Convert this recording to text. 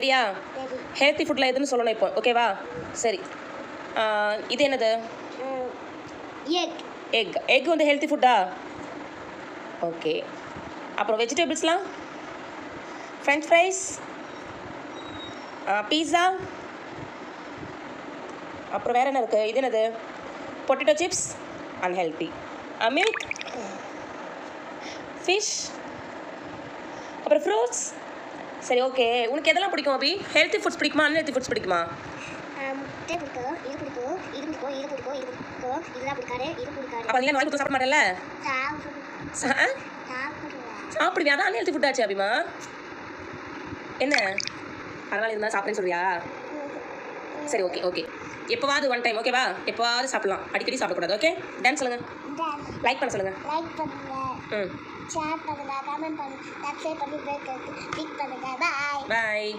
சரியா சரி ஹெல்த்தி ஃபுட்டில் எதுன்னு சொல்லணும் இப்போ. ஓகேவா சரி. இது என்னது? எக் எக் எக் வந்து ஹெல்த்தி ஃபுட்டா ஓகே அப்புறம் வெஜிடபிள்ஸ்லாம் ஃப்ரெஞ்ச் ஃப்ரைஸ் பீஸா அப்புறம் வேறு என்ன இருக்குது இது என்னது? Potato chips unhealthy milk fish அப்புறம் ஃப்ரூட்ஸ் சரி ஓகே உனக்கு எதெல்லாம் பிடிக்கும் அபி? ஹெல்த்தி ஃபுட்ஸ் பிடிக்குமா அன்ஹெல்த்தி ஃபுட்ஸ் பிடிக்குமா? முட்டை பிடிக்கும் இது பிடிக்கும் இது பிடிக்கும் இது பிடிக்கும் இது பிடிக்கும். இதெல்லாம் பிடிக்காது இது பிடிக்காது. அப்போ அதெல்லாம் வாங்கி கொடுத்து சாப்பிட சாப்பிடுவேன் சாப்பிடுவியா? அதான் அன்ஹெல்த்தி ஃபுட் ஆச்சு அபிமா. என்ன? அதனால இருந்தால் சாப்பிட்றேன்னு சொல்றியா? சரி ஓகே ஓகே எப்போவாது ஒன் டைம் ஓகேவா எப்போவாது சாப்பிடலாம். அடிக்கடி சாப்பிடக்கூடாது ஓகே டான்ஸ் சொல்லுங்கள் லைக் பண்ண சொல்லுங்கள் லைக் ம். ஷேர் பண்ணுங்க கமெண்ட் பண்ணுங்க சப்ஸ்கிரைப் பண்ணி பெல் கிளிக் பண்ணுங்க பாய் பாய்